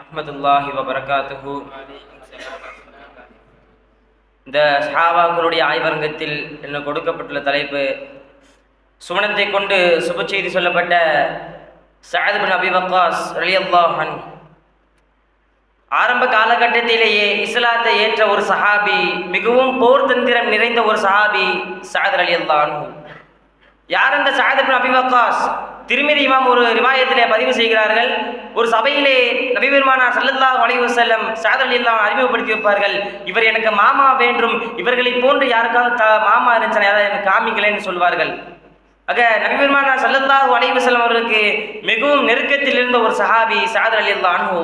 அஹமதுல்லாஹி வபரகாத்துஹு. இந்த சஹாபாக்களுடைய ஆய்வரங்கத்தில் என்ன கொடுக்கப்பட்டுள்ள தலைப்பு சுமணத்தை கொண்டு சுப செய்தி சொல்லப்பட்ட சஹத் பின் அபி வக்காஸ் அலி அல்லாஹன் ஆரம்ப காலகட்டத்திலேயே இஸ்லாத்தை ஏற்ற ஒரு சஹாபி மிகவும் போர் தந்திரம் நிறைந்த ஒரு சஹாபி சஹத் அலி அல்லாஹன் யார் அந்த சஹத் பின் அபி வக்காஸ்? திருமதி இமாம் ஒரு ரிவாயத்திலே பதிவு செய்கிறார்கள். ஒரு சபையிலே நபிபெருமானார் பெருமானார் வளைவு செல்லம் வஸல்லம் சஅத் அறிமுகப்படுத்தி வைப்பார்கள். இவர் எனக்கு மாமா வேண்டும். இவர்களை போன்று யாருக்காவது த மாமா இருந்துச்சுன்னா யாராவது எனக்கு காமிக்கலன்னு சொல்வார்கள். ஆக நபி பெருமானார் ஸல்லல்லாஹு செல்லம் அவர்களுக்கு மிகவும் நெருக்கத்தில் இருந்த ஒரு சஹாபி சாதர் அலி அன்ஹு.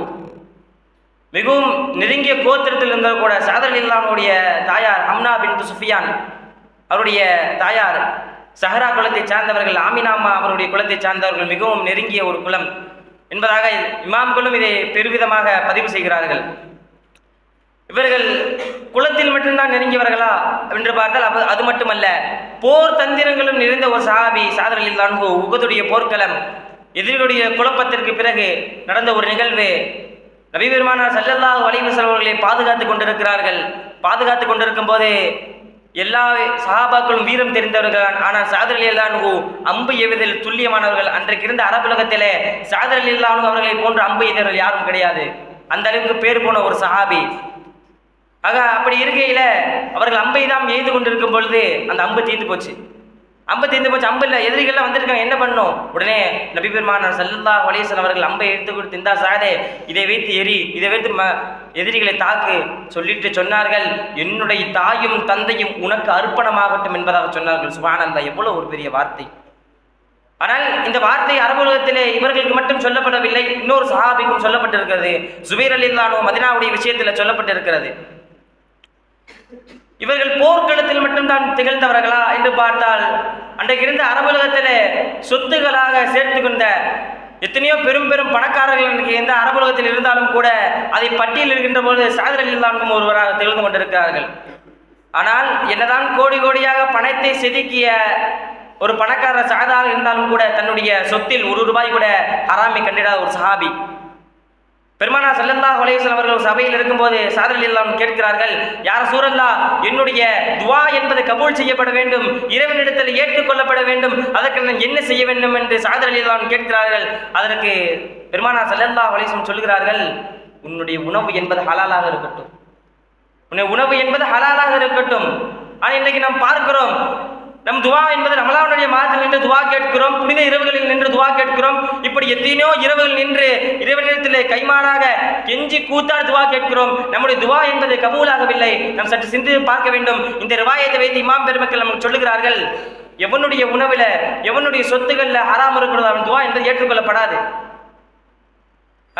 மிகவும் நெருங்கிய கோத்திரத்தில் இருந்த கூட சஅத் ரலியல்லாஹுடைய தாயார் அம்னா பின் சுஃபியான் அவருடைய தாயார் சஹரா குலத்தை சார்ந்தவர்கள் ஆமினாமா அவருடைய குலத்தை சார்ந்தவர்கள் மிகவும் நெருங்கிய ஒரு குலம். என்பதாக இமாம்களும் இதை பெருவிதமாக பதிவு செய்கிறார்கள். இவர்கள் குலத்தில் மட்டும்தான் நெருங்கியவர்களா என்று பார்த்தால் அது மட்டுமல்ல போர் தந்திரங்களும் நிறைந்த ஒரு சஹாபி சாதரில் தான் உகதுடைய போர்க்களம் எதிரிகளுடைய குழப்பத்திற்கு பிறகு நடந்த ஒரு நிகழ்வு. நபிபெருமானார் சல்லல்லாஹ் ஸல்லல்லாஹு அலைஹி பாதுகாத்துக் அவர்களை பாதுகாத்து கொண்டிருக்கிறார்கள். பாதுகாத்து கொண்டிருக்கும் போது எல்லா சஹாபாக்களும் வீரம் தெரிந்தவர்கள். ஆனால் சாதர் அலில்லானு அம்பு எவ்விதில் துல்லியமானவர்கள். அன்றைக்கு இருந்த அரபுலகத்திலே சாதர் அலில்லானு அவர்களை போன்ற அம்பு எய்தவர்கள் யாரும் கிடையாது. அந்த அளவுக்கு பேர் போன ஒரு சஹாபி. ஆக அப்படி இருக்கையில அவர்கள் அம்பை தான் எய்து கொண்டிருக்கும் பொழுது அந்த அம்பு தீர்ந்து போச்சு. அம்பு தீர்ந்து போச்சு அம்பு இல்லை எதிரிகள்லாம் வந்திருக்காங்க என்ன பண்ணும் உடனே நபி பெருமானார் ஸல்லல்லாஹு வலேசன் அவர்கள் அம்பை எடுத்து கொடுத்து இந்தா சாதே இதை வைத்து எரி இதை வைத்து ம எதிரிகளை தாக்கு சொல்லிட்டு சொன்னார்கள். என்னுடைய தாயும் தந்தையும் உனக்கு அர்ப்பணமாகட்டும் என்பதாக சொன்னார்கள். சுபானந்தா எவ்வளவு ஒரு பெரிய வார்த்தை. ஆனால் இந்த வார்த்தை அரபுலகத்திலே இவர்களுக்கு மட்டும் சொல்லப்படவில்லை இன்னொரு சஹாபிக்கும் சொல்லப்பட்டிருக்கிறது. சுபைர் அலில்லானோ மதினாவுடைய விஷயத்தில் சொல்லப்பட்டிருக்கிறது. இவர்கள் போ மட்டும்தான் திகழ்ந்தவர்களா என்று பார்த்தால் அன்றைக்கு இருந்த அரபுலகத்திலே சொத்துகளாக சேர்த்து கொண்ட எத்தனையோ பெரும் பெரும் பணக்காரர்கள் இன்றைக்கு எந்த அரபுலகத்தில் இருந்தாலும் கூட அதை பட்டியல் இருக்கின்ற போது சாதர் ஒருவராக திகழ்ந்து கொண்டிருக்கிறார்கள். ஆனால் என்னதான் கோடி கோடியாக பணத்தை செதுக்கிய ஒரு பணக்காரர் சாதாக இருந்தாலும் கூட தன்னுடைய சொத்தில் ஒரு ரூபாய் கூட ஹராமை கண்டிடாத ஒரு சஹாபி பெருமானா செல்லல்லா ஹொலேசன் அவர்கள் சபையில் இருக்கும்போது சாதர் எல்லாம் கேட்கிறார்கள் யார் சூரல்லா என்னுடைய துவா என்பது கபூல் செய்யப்பட வேண்டும் இறைவனிடத்தில் ஏற்றுக்கொள்ளப்பட வேண்டும் அதற்கு நான் என்ன செய்ய வேண்டும்? என்று சாதர் எல்லாம் கேட்கிறார்கள். அதற்கு பெருமானா ஸல்லல்லாஹு ஹொலேசன் சொல்கிறார்கள் உன்னுடைய உணவு என்பது ஹலாலாக இருக்கட்டும். உன்னுடைய உணவு என்பது ஹலாலாக இருக்கட்டும். ஆனால் இன்றைக்கு நாம் பார்க்கிறோம் நம் துவா என்பது ரமலானுடைய மாதத்தில் நின்று துவா கேட்கிறோம். புனித இரவுகளில் நின்று துவா கேட்கிறோம். இப்படி எத்தனையோ இரவுகள் நின்று இறைவனிடத்திலே கைமாறாக கெஞ்சி கூத்தாடு துவா கேட்கிறோம். நம்முடைய துவா என்பது கபூலாகவில்லை. நாம் சற்று சிந்தித்து பார்க்க வேண்டும். இந்த ரிவாயத்தை வைத்து இமாம் பெருமக்கள் நமக்கு சொல்லுகிறார்கள் எவனுடைய உணவுல எவனுடைய சொத்துக்கள்ல ஹராம் இருக்கிறதோ அவன் துவா என்பது ஏற்றுக்கொள்ளப்படாது.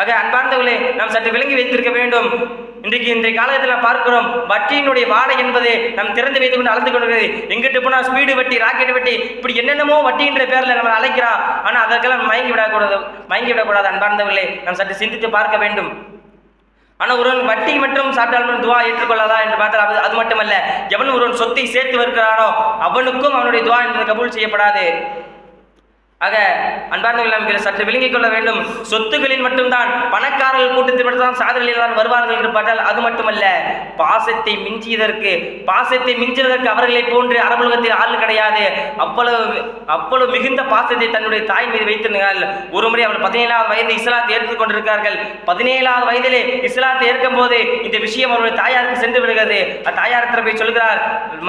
ஆக அன்பார்ந்தவர்களே நாம் சற்று விளங்கி வைத்திருக்க வேண்டும். இன்றைக்கு இன்றைய காலத்தில் நாம் பார்க்கிறோம் வட்டியினுடைய வாடை என்பது நாம் திறந்து வைத்து கொண்டு அளந்து கொண்டு எங்கிட்டு போனால் ஸ்பீடு வட்டி ராக்கெட் வட்டி இப்படி என்னென்னமோ வட்டின்ற பேரில் நம்ம அழைக்கிறோம் ஆனால் அதற்கெல்லாம் மயங்கி விடக்கூடாது மயங்கி விடக்கூடாது அன்பார்ந்தவர்களே. நாம் சற்று சிந்தித்து பார்க்க வேண்டும். ஆனால் ஒருவன் வட்டி மட்டும் சாப்பிட்டாலும் துவா ஏற்றுக்கொள்ளாதா என்று பார்த்தால் அது அது மட்டுமல்ல. எவன் ஒருவன் சொத்தை சேர்த்து வருகிறானோ அவனுக்கும் அவனுடைய துவா என்பது கபூல் செய்யப்படாது. ஆக அன்பார்ந்தவர்கள் சற்று விளங்கிக் கொள்ள வேண்டும். சொத்துகளில் மட்டும்தான் பணக்காரர்கள் கூட்டத்தில் மட்டும்தான் சாதனையில் தான் வருவார்கள் என்று பார்த்தால் அது மட்டுமல்ல பாசத்தை மிஞ்சியதற்கு பாசத்தை மிஞ்சுவதற்கு அவர்களை போன்று அரபுலகத்தில் ஆள் கிடையாது. அவ்வளவு அவ்வளவு மிகுந்த பாசத்தை தன்னுடைய தாய் மீது வைத்திருந்தார்கள் ஒரு முறை அவள் பதினேழாவது வயது இஸ்லாத்தை ஏற்றுக் கொண்டிருக்கிறார்கள். பதினேழாவது வயதிலே இஸ்லாத்தை ஏற்கும் போது இந்த விஷயம் அவருடைய தாயாருக்கு சென்று விடுகிறது. தாயாரத்தில் போய் சொல்கிறார்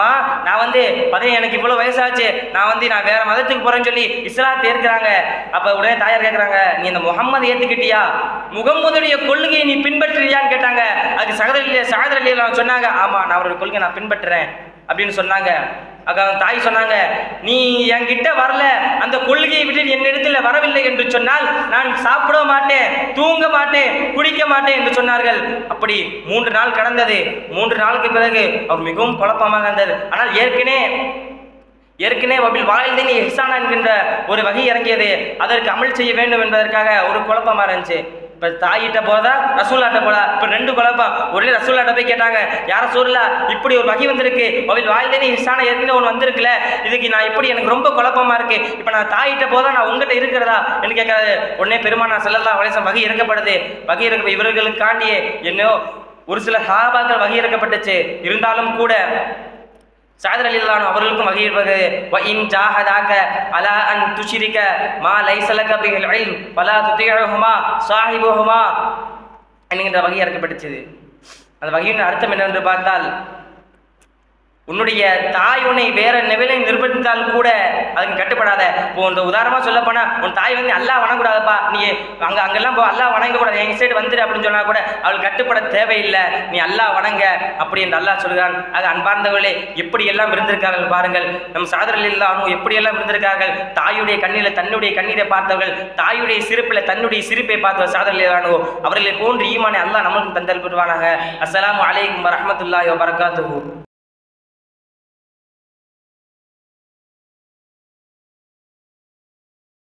மா நான் வந்து பதினேழு எனக்கு இவ்வளவு வயசாச்சு. நான் வந்து நான் வேற மதத்துக்கு போறேன்னு சொல்லி இஸ்லாத் இஸ்லாத்தை ஏற்கிறாங்க அப்ப உடனே தாயார் கேட்குறாங்க நீ இந்த முகம்மது ஏத்துக்கிட்டியா? முகம்மதுடைய கொள்கையை நீ பின்பற்றுறியான்னு கேட்டாங்க. அதுக்கு சகதரில சகதரில சொன்னாங்க. ஆமா நான் அவருடைய கொள்கையை நான் பின்பற்றுறேன். அப்படின்னு சொன்னாங்க. அக்கா தாய் சொன்னாங்க நீ என்கிட்ட வரல. அந்த கொள்கையை விட்டு என்னிடத்தில் வரவில்லை என்று சொன்னால் நான் சாப்பிட மாட்டேன் தூங்க மாட்டேன் குடிக்க மாட்டேன் என்று சொன்னார்கள். அப்படி மூன்று நாள் கடந்தது. மூன்று நாளுக்கு பிறகு அவர் மிகவும் குழப்பமாக இருந்தது ஆனால் ஏற்கனவே ஏற்கனவே வபில் வாழ்தினி ஹிசானா என்கின்ற ஒரு வகை இறங்கியது அதற்கு அமல் செய்ய வேண்டும் என்பதற்காக ஒரு குழப்பமா இருந்துச்சு. இப்போ தாயிட்ட போதா ரசூல்லாட்ட போதா இப்போ ரெண்டு குழப்பம். ஒரே ரசூல்லாட்ட போய் கேட்டாங்க யார சூழலா இப்படி ஒரு வகை வந்திருக்கு. அவள் வாழ்ந்தேனே இன்சான ஏற்கனவே ஒன்று வந்திருக்குல்ல இதுக்கு நான் எப்படி எனக்கு ரொம்ப குழப்பமா இருக்கு. இப்போ நான் தாயிட்ட போதா நான் உங்ககிட்ட இருக்கிறதா? என்று கேட்கறாரு. உடனே பெருமானா செல்லல்லா வயசம் வகை இறக்கப்படுது. வகை இறக்க இவர்களுக்காண்டியே என்னோ ஒரு சில சாபாக்கள் வகை இறக்கப்பட்டுச்சு. இருந்தாலும் கூட சாதர் அலில்லான் அவர்களுக்கும் வகை இருப்பது இன் ஜாஹதாக அலா அன் துஷிரிக மா லைசலக பிஹில் இல்ம் பலா துதியஹுமா சாஹிபுஹுமா என்கின்ற வகை அறுக்கப்பட்டுச்சது அந்த வகையின் அர்த்தம் என்னவென்று பார்த்தால் உன்னுடைய தாய் உன்னை வேற நிலையில் நிர்பந்தித்தால் கூட அதுக்கு கட்டுப்படாத. இப்போ இந்த உதாரணமா சொல்ல போனா உன் தாய் வந்து அல்லா வணங்கக்கூடாதப்பா. நீ அங்க அங்கெல்லாம் போ அல்லாஹ் வணங்கக்கூடாது. எங்க சைடு வந்துரு அப்படின்னு சொன்னா கூட அவள் கட்டுப்பட தேவையில்லை. நீ அல்லாஹ் வணங்க அப்படி என்று அல்லா சொல்கிறான். அது அன்பார்ந்தவர்களே எப்படி எல்லாம் இருந்திருக்கார்கள் பாருங்கள். நம் சாதரில் இல்லாமல் எப்படி எல்லாம் இருந்திருக்கார்கள் தாயுடைய கண்ணில தன்னுடைய கண்ணீரை பார்த்தவர்கள் தாயுடைய சிரிப்பில் தன்னுடைய சிரிப்பை பார்த்தவர் சாதரில் இல்லானோ அவர்களை போன்று ஈமானை அல்லாஹ் நம்மளுக்கு தந்தல் பெறுவானாக அஸ்லாம் அலைக்கும் வரஹ்மத்துல்லாஹி வரகாத்து